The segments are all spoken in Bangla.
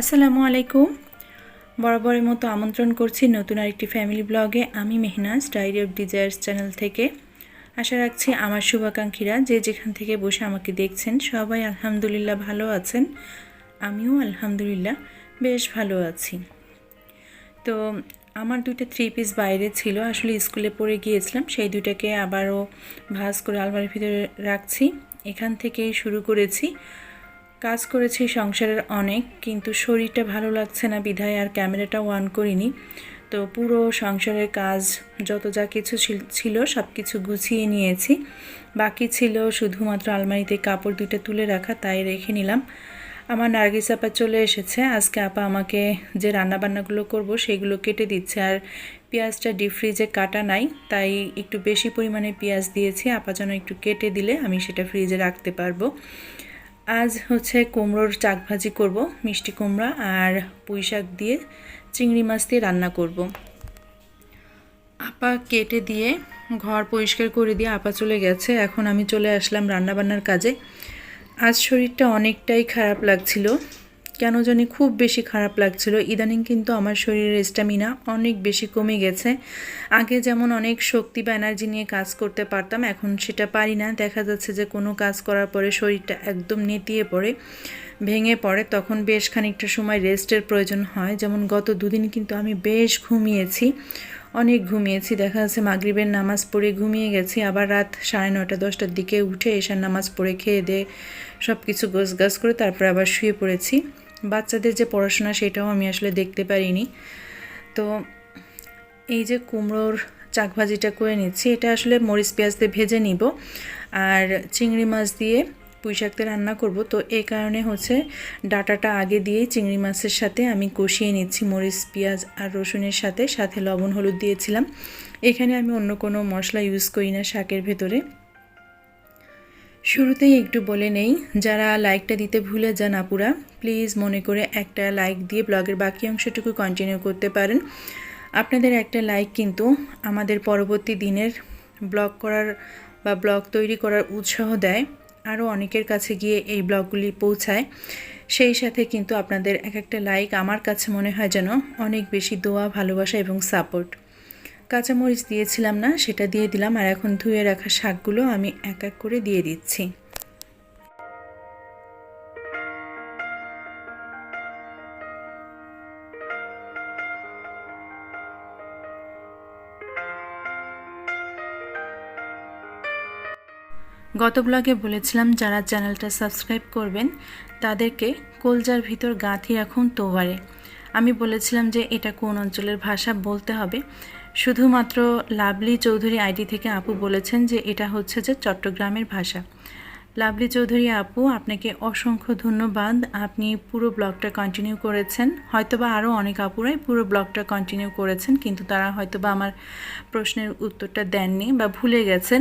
আসসালামু আলাইকুম। বরাবরের মতো আমন্ত্রণ করছি নতুন আরেকটি ফ্যামিলি ব্লগে আমি Mehnaz diary of desires channel থেকে। আশা রাখছি আমার শুভাকাঙ্ক্ষীরা যে যেখান থেকে বসে আমাকে দেখছেন, সবাই আলহামদুলিল্লাহ ভালো আছেন। আমিও আলহামদুলিল্লাহ বেশ ভালো আছি। তো আমার দুইটা থ্রি পিস বাইরে ছিল, আসলে স্কুলে পড়ে গিয়েছিলাম, সেই দুইটাকে আবারও ভাজ করে আলমারির ভিতরে রাখছি। এখান থেকেই শুরু করেছি। কাজ করেছি সংসারের অনেক, কিন্তু শরীরটা ভালো লাগছে না বিধায় আর ক্যামেরাটা অন করিনি। তো পুরো সংসারের কাজ, যত যা কিছু ছিল- সব কিছু গুছিয়ে নিয়েছি। বাকি ছিল শুধুমাত্র আলমারিতে কাপড় দুইটা তুলে রাখা, তাই রেখে নিলাম। আমার নার্গিস আপা চলে এসেছে, আজকে আপা আমাকে যে রান্নাবান্নাগুলো করব সেগুলো কেটে দিচ্ছে। আর পেঁয়াজটা ডিপ ফ্রিজে কাটা নাই, তাই একটু বেশি পরিমাণে পেঁয়াজ দিয়েছি, আপা যেন একটু কেটে দিলে আমি সেটা ফ্রিজে রাখতে পারব। আজ হচ্ছে কুমড়োর চাক ভাজি করব, মিষ্টি কুমড়া আর পুঁই শাক দিয়ে চিংড়ি মাছ দিয়ে রান্না করব। আপা কেটে দিয়ে ঘর পরিষ্কার করে দিয়ে আপা চলে গেছে, এখন আমি চলে আসলাম রান্নাবান্নার কাজে। আজ শরীরটা অনেকটাই খারাপ লাগছিল। কেন জানি খুব বেশি খারাপ লাগছিল। ইদানিং কিন্তু আমার শরীরের স্ট্যামিনা অনেক বেশি কমে গেছে। আগে যেমন অনেক শক্তি বা এনার্জি নিয়ে কাজ করতে পারতাম, এখন সেটা পারি না। দেখা যাচ্ছে যে কোনো কাজ করার পরে শরীরটা একদম নেতিয়ে পড়ে, ভেঙে পড়ে। তখন বেশ খানিকটা সময় রেস্টের প্রয়োজন হয়। যেমন গত দুদিন কিন্তু আমি বেশ ঘুমিয়েছি, অনেক ঘুমিয়েছি। দেখা যাচ্ছে মাগরিবের নামাজ পড়ে ঘুমিয়ে গেছি। আবার রাত সাড়ে নটা দশটার দিকে উঠে এসার নামাজ পড়ে খেয়ে দিয়ে সব কিছু গোছ গাছ করে তারপর আবার শুয়ে পড়েছি। বাচ্চাদের যে পড়াশোনা সেটাও আমি আসলে দেখতে পারিনি। তো এই যে কুমড়োর চাক ভাজিটা করে নিচ্ছি, এটা আসলে মরিচ পেঁয়াজ দিয়ে ভেজে নিব আর চিংড়ি মাছ দিয়ে পুঁই শাক দিয়ে রান্না করব। তো এই কারণে হচ্ছে ডাটাটা আগে দিয়েই চিংড়ি মাছের সাথে আমি কষিয়ে নিচ্ছি মরিচ, পেঁয়াজ আর রসুনের সাথে। সাথে লবণ, হলুদ দিয়েছিলাম। এখানে আমি অন্য কোনো মশলা ইউজ করি না শাকের ভেতরে। শুরুতেই একটু বলে নেই, যারা লাইকটা দিতে ভুলে যান আপুরা প্লিজ মনে করে একটা লাইক দিয়ে ব্লগের বাকি অংশটুকু কন্টিনিউ করতে পারেন। আপনাদের একটা লাইক কিন্তু আমাদের পরবর্তী দিনের ব্লগ করার বা ব্লগ তৈরি করার উৎসাহ দেয় আরও অনেকের কাছে গিয়ে এই ব্লগগুলি পৌঁছায়। সেই সাথে কিন্তু আপনাদের এক একটা লাইক আমার কাছে মনে হয় যেন অনেক বেশি দোয়া, ভালোবাসা এবং সাপোর্ট কাঁচামরিচ দিয়েছিলাম না, সেটা দিয়ে দিলাম আর এখন ধুয়ে রাখা শাকগুলো আমি এক এক করে দিয়ে দিচ্ছি। গত ব্লগে বলেছিলাম, যারা চ্যানেলটা সাবস্ক্রাইব করবেন, তাদেরকে কলজার ভিতর গাঁথি রাখুন তোবারে। আমি বলেছিলাম যে এটা কোন অঞ্চলের ভাষা বলতে হবে। শুধুমাত্র লাভলি চৌধুরী আইডি থেকে আপু বলেছেন যে এটা হচ্ছে যে চট্টগ্রামের ভাষা। লাভলি চৌধুরী আপু, আপনাকে অসংখ্য ধন্যবাদ। আপনি পুরো ব্লগটা কন্টিনিউ করেছেন। হয়তোবা আরও অনেক আপুরাই পুরো ব্লগটা কন্টিনিউ করেছেন, কিন্তু তারা হয়তোবা আমার প্রশ্নের উত্তরটা দেননি বা ভুলে গেছেন।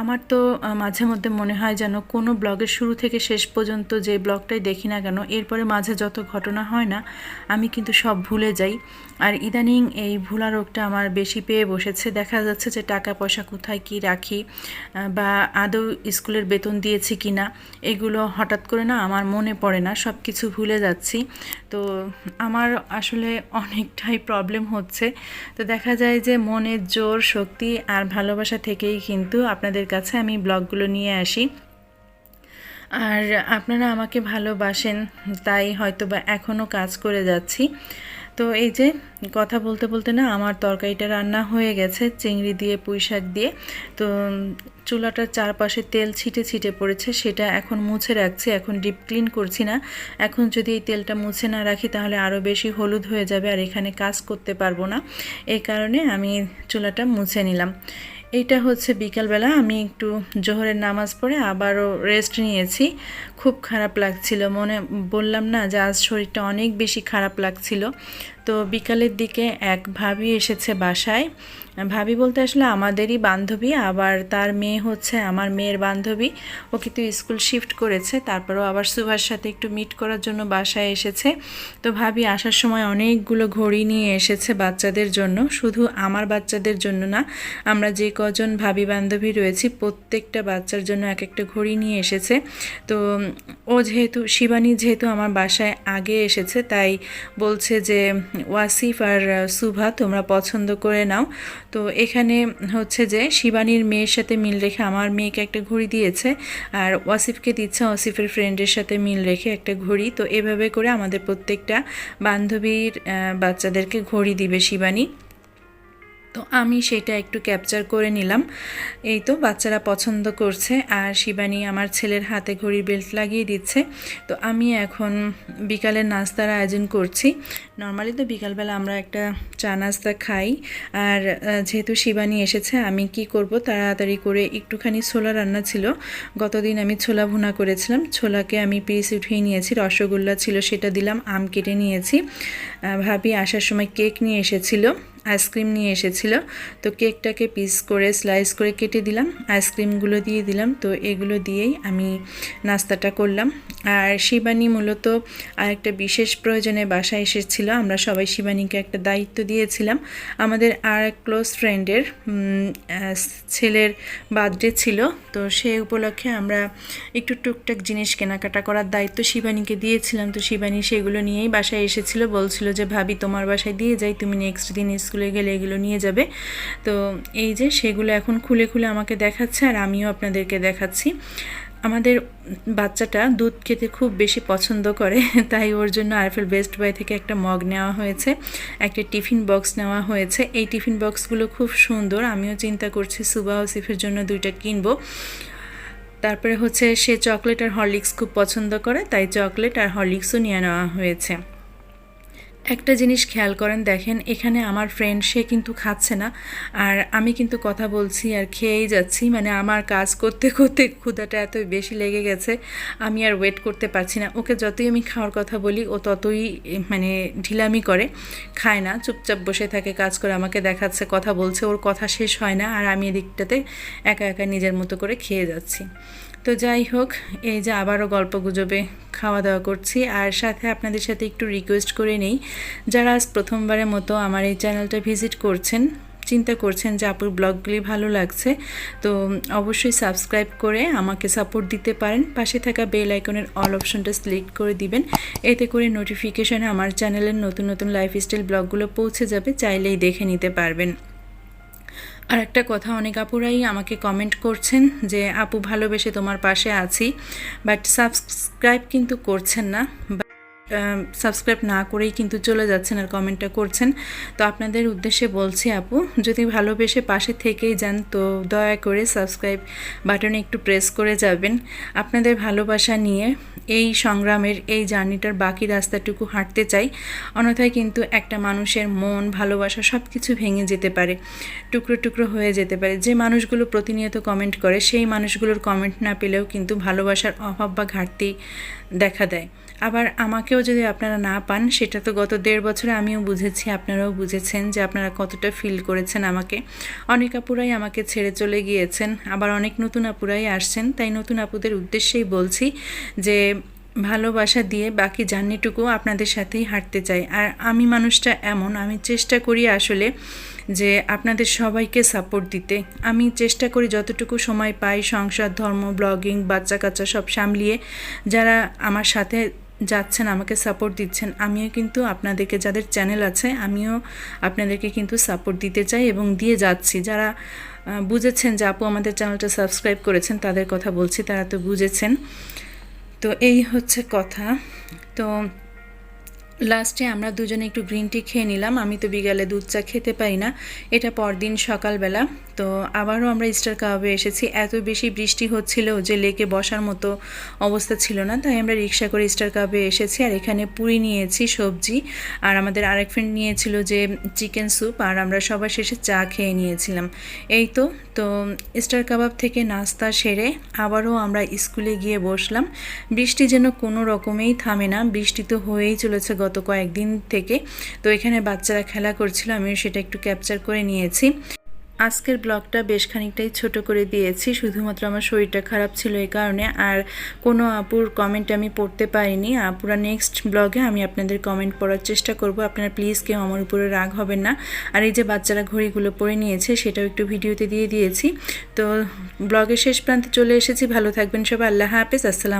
আমার তো মাঝে মধ্যে মনে হয় যেন কোনো ব্লগের শুরু থেকে শেষ পর্যন্ত যে ব্লগটাই দেখি না কেন, এরপরে মাঝে যত ঘটনা হয় না, আমি কিন্তু সব ভুলে যাই। আর ইদানিং এই ভুলা রোগটা আমার বেশি পেয়ে বসেছে। দেখা যাচ্ছে যে টাকা পয়সা কোথায় কি রাখি বা আদৌ স্কুলের বেতন দিয়েছি কি না এগুলো হঠাৎ করে না আমার মনে পড়ে না সব কিছু ভুলে যাচ্ছি। তো আমার আসলে অনেকটাই প্রবলেম হচ্ছে। তো দেখা যায় যে মনের জোর, শক্তি আর ভালোবাসা থেকেই কিন্তু আপনাদের কাছে আমি ব্লগগুলো নিয়ে আসি। আর আপনারা আমাকে ভালোবাসেন, তাই হয়তো বা এখনও কাজ করে যাচ্ছি। তো এই যে কথা বলতে বলতে না আমার তরকারিটা রান্না হয়ে গেছে, চিংড়ি দিয়ে, পুঁই শাক দিয়ে। তো চুলাটার চারপাশে তেল ছিটে ছিটে পড়েছে, সেটা এখন মুছে রাখছি, এখন ডিপ ক্লিন করছি না। এখন যদি এই তেলটা মুছে না রাখি তাহলে আরও বেশি হলুদ হয়ে যাবে আর এখানে কাজ করতে পারব না। এই কারণে আমি চুলাটা মুছে নিলাম। এইটা হচ্ছে বিকালবেলা, আমি একটু জোহরের নামাজ পড়ে আবারও রেস্ট নিয়েছি। খুব খারাপ লাগছিল, মনে বললাম না যে আজ শরীরটা অনেক বেশি খারাপ লাগছিল। তো বিকালের দিকে এক ভাবি এসেছে বাসায় ভাবি বলতে আসলে আমাদেরই বান্ধবী, আবার তার মেয়ে হচ্ছে আমার মেয়ের বান্ধবী। ও কিন্তু স্কুল শিফট করেছে, তারপরও আবার সুভার সাথে একটু মিট করার জন্য বাসায় এসেছে। তো ভাবি আসার সময় অনেকগুলো ঘড়ি নিয়ে এসেছে বাচ্চাদের জন্য, শুধু আমার বাচ্চাদের জন্য না, আমরা যে কজন ভাবি বান্ধবী রয়েছি, প্রত্যেকটা বাচ্চার জন্য এক একটা ঘড়ি নিয়ে এসেছে। তো ও যেহেতু, শিবানী যেহেতু আমার বাসায় আগে এসেছে, তাই বলছে যে, ওয়াসিফ আর সুভা, তোমরা পছন্দ করে নাও। তো এখানে হচ্ছে যে শিবানীর মেয়ের সাথে মিল রেখে আমার মেয়েকে একটা ঘড়ি দিয়েছে আর ওয়াসিফকে দিচ্ছে ওয়াসিফের ফ্রেন্ডের সাথে মিল রেখে একটা ঘড়ি। তো এভাবে করে আমাদের প্রত্যেকটা বান্ধবীর বাচ্চাদেরকে ঘড়ি দিবে শিবানী। তো আমি সেটা একটু ক্যাপচার করে নিলাম। এই তো বাচ্চারা পছন্দ করছে আর শিবানী আমার ছেলের হাতে ঘড়ির বেল্ট লাগিয়ে দিচ্ছে। তো আমি এখন বিকালের নাস্তার আয়োজন করছি। নর্মালি তো বিকালবেলা আমরা একটা চা নাস্তা খাই। আর যেহেতু শিবানী এসেছে, আমি কি করব? তাড়াতাড়ি করে একটুখানি ছোলা রান্না ছিল। গতদিন আমি ছোলা ভুনা করেছিলাম। ছোলাকে আমি পিস উঠিয়ে নিয়েছি। রসগোল্লা ছিল সেটা দিলাম, আম কেটে নিয়েছি। ভাবি আসার সময় কেক নিয়ে এসেছিল। আইসক্রিম নিয়ে এসেছিল। তো কেকটাকে পিস করে স্লাইস করে কেটে দিলাম। আইসক্রিমগুলো দিয়ে দিলাম। তো এগুলো দিয়েই আমি নাস্তাটা করলাম। আর শিবানী মূলত আরেকটা বিশেষ প্রয়োজনে বাসায় এসেছিল। আমরা সবাই শিবানীকে একটা দায়িত্ব দিয়েছিলাম। আমাদের আর এক ক্লোজ ফ্রেন্ডের ছেলের বার্থডে ছিল। তো সেই উপলক্ষে আমরা একটু টুকটাক জিনিস কেনাকাটা করার দায়িত্ব শিবানীকে দিয়েছিলাম। তো শিবানী সেগুলো নিয়েই বাসায় এসেছিল। বলছিল যে, ভাবি, তোমার বাসায় দিয়ে যাই। তুমি নেক্সট দিন স্কুলে গেলে এগুলো নিয়ে যাবে। তো এই যে সেগুলো এখন খুলে খুলে আমাকে দেখাচ্ছে আর আমিও আপনাদেরকে দেখাচ্ছি। আমাদের বাচ্চাটা দুধ খেতে খুব বেশি পছন্দ করে, তাই ওর জন্য আরফেল বেস্ট বাই থেকে একটা মগ নেওয়া হয়েছে, একটা টিফিন বক্স নেওয়া হয়েছে। এই টিফিন বক্সগুলো খুব সুন্দর, আমিও চিন্তা করছি সুবা ও ওসিফের জন্য দুইটা কিনবো। তারপরে হচ্ছে সে চকলেট আর হরলিক্স খুব পছন্দ করে, তাই চকলেট আর হরলিক্সও নিয়ে নেওয়া হয়েছে। একটা জিনিস খেয়াল করেন, দেখেন এখানে আমার ফ্রেন্ড সে কিন্তু খাচ্ছে না। আর আমি কিন্তু কথা বলছি আর খেয়েই যাচ্ছি মানে আমার কাজ করতে করতে ক্ষুধাটা এত বেশি লেগে গেছে, আমি আর ওয়েট করতে পারছি না। ওকে যতই আমি খাওয়ার কথা বলি, ও ততই মানে ঢিলামি করে, খায় না, চুপচাপ বসে থাকে, কাজ করে আমাকে দেখাচ্ছে, কথা বলছে, ওর কথা শেষ হয় না, আর আমি এদিকটাতে একা একা নিজের মতো করে খেয়ে যাচ্ছি। তো যাই হোক, এই যে আবারও গল্প গুজবে খাওয়া দাওয়া করছি। আর সাথে আপনাদের সাথে একটু রিকোয়েস্ট করে নেই, যারা আজ প্রথমবারের মতো আমার এই চ্যানেলটা ভিজিট করছেন, চিন্তা করছেন যে আপুর ব্লগগুলি ভালো লাগছে, তো অবশ্যই সাবস্ক্রাইব করে আমাকে সাপোর্ট দিতে পারেন। পাশে থাকা বেল আইকনের অল অপশনটা সিলেক্ট করে দিবেন। এতে করে নোটিফিকেশনে আমার চ্যানেলের নতুন নতুন লাইফস্টাইল ব্লগগুলো পৌঁছে যাবে, চাইলেই দেখে নিতে পারবেন। আর একটা কথা, অনেক আপুরাই আমাকে কমেন্ট করছেন যে, আপু ভালোবেসে তোমার পাশে আছি বাট সাবস্ক্রাইব কিন্তু করছেন না সাবস্ক্রাইব না করেই কিন্তু চলে যাচ্ছেন আর কমেন্টটা করছেন। তো আপনাদের উদ্দেশ্যে বলছি আপু, যদি ভালোবেসে পাশে থেকেই যান, তো দয়া করে সাবস্ক্রাইব বাটনে একটু প্রেস করে যাবেন। আপনাদের ভালোবাসা নিয়ে এই সংগ্রামের, এই জার্নিটার বাকি রাস্তাটুকু হাঁটতে চাই। অন্যথায় কিন্তু একটা মানুষের মন, ভালোবাসা সব কিছু ভেঙে যেতে পারে, টুকরো টুকরো হয়ে যেতে পারে। যে মানুষগুলো প্রতিনিয়ত কমেন্ট করে, সেই মানুষগুলোর কমেন্ট না পেলেও কিন্তু ভালোবাসার অভাব বা ঘাটতি দেখা দেয়। আবার আমাকেও যদি আপনারা না পান, সেটা তো গত দেড় বছরে আমিও বুঝেছি, আপনারাও বুঝেছেন যে আপনারা কতটা ফিল করেছেন আমাকে। অনেক আপুরাই আমাকে ছেড়ে চলে গিয়েছেন, আবার অনেক নতুন আপুরাই আসছেন, তাই নতুন আপুদের উদ্দেশ্যেই বলছি যে ভালোবাসা দিয়ে বাকি জার্নিটুকু আপনাদের সাথেই হাঁটতে চাই। আর আমি মানুষটা এমন, আমি চেষ্টা করি আসলে যে আপনাদের সবাইকে সাপোর্ট দিতে। আমি চেষ্টা করি যতটুকু সময় পাই সংসার, ধর্ম ব্লগিং বাচ্চা কাচ্চা সব সামলিয়ে, যারা আমার সাথে যাচ্ছেন, আমাকে সাপোর্ট দিচ্ছেন। আমিও কিন্তু আপনাদেরকে, যাদের চ্যানেল আছে, আমিও আপনাদেরকে কিন্তু সাপোর্ট দিতে চাই এবং দিয়ে যাচ্ছি। যারা বুঝেছেন যে আপু আমাদের চ্যানেলটা সাবস্ক্রাইব করেছেন, তাদের কথা বলছি, তারা তো বুঝেছেন। তো এই হচ্ছে কথা। তো লাস্টে আমরা দুজনে একটু গ্রিন টি খেয়ে নিলাম। আমি তো বিকালে দুধ চা খেতে পারি না। এটা পরদিন সকালবেলা। তো আবারও আমরা ইস্টার কাবাবে এসেছি। এত বেশি বৃষ্টি হচ্ছিল যে লেকে বসার মতো অবস্থা ছিল না। তাই আমরা রিক্সা করে ইস্টার কাবাবে এসেছি। আর এখানে পুরি নিয়েছি, সবজি। আর আমাদের আরেক ফ্রেন্ড নিয়েছিল যে চিকেন স্যুপ আর আমরা সবার শেষে চা খেয়ে নিয়েছিলাম। এই তো। তো স্টার কাবাব থেকে নাস্তা সেরে আবারও আমরা স্কুলে গিয়ে বসলাম। বৃষ্টি যেন কোনো রকমেই থামে না। বৃষ্টি তো হয়েই চলেছে গত কয়েকদিন থেকে। তো এখানে বাচ্চারা খেলা করছিল, আমিও সেটা একটু ক্যাপচার করে নিয়েছি। আজকের ব্লগটা বেশ খানিকটাই ছোট করে দিয়েছি, শুধুমাত্র আমার শরীরটা খারাপ ছিল এই কারণে। আর কোনো আপুর কমেন্ট আমি পড়তে পারিনি। আপুরা নেক্সট ব্লগে আমি আপনাদের কমেন্ট পড়ার চেষ্টা করব। আপনারা প্লিজ কেউ আমার উপরে রাগ হবেন না। আর এই যে বাচ্চারা ঘড়িগুলো পরে নিয়েছে, সেটাও একটু ভিডিওতে দিয়ে দিয়েছি। তো ব্লগের শেষ প্রান্তে চলে এসেছি। ভালো থাকবেন সবাই। আল্লাহ হাফেজ। আসসালাম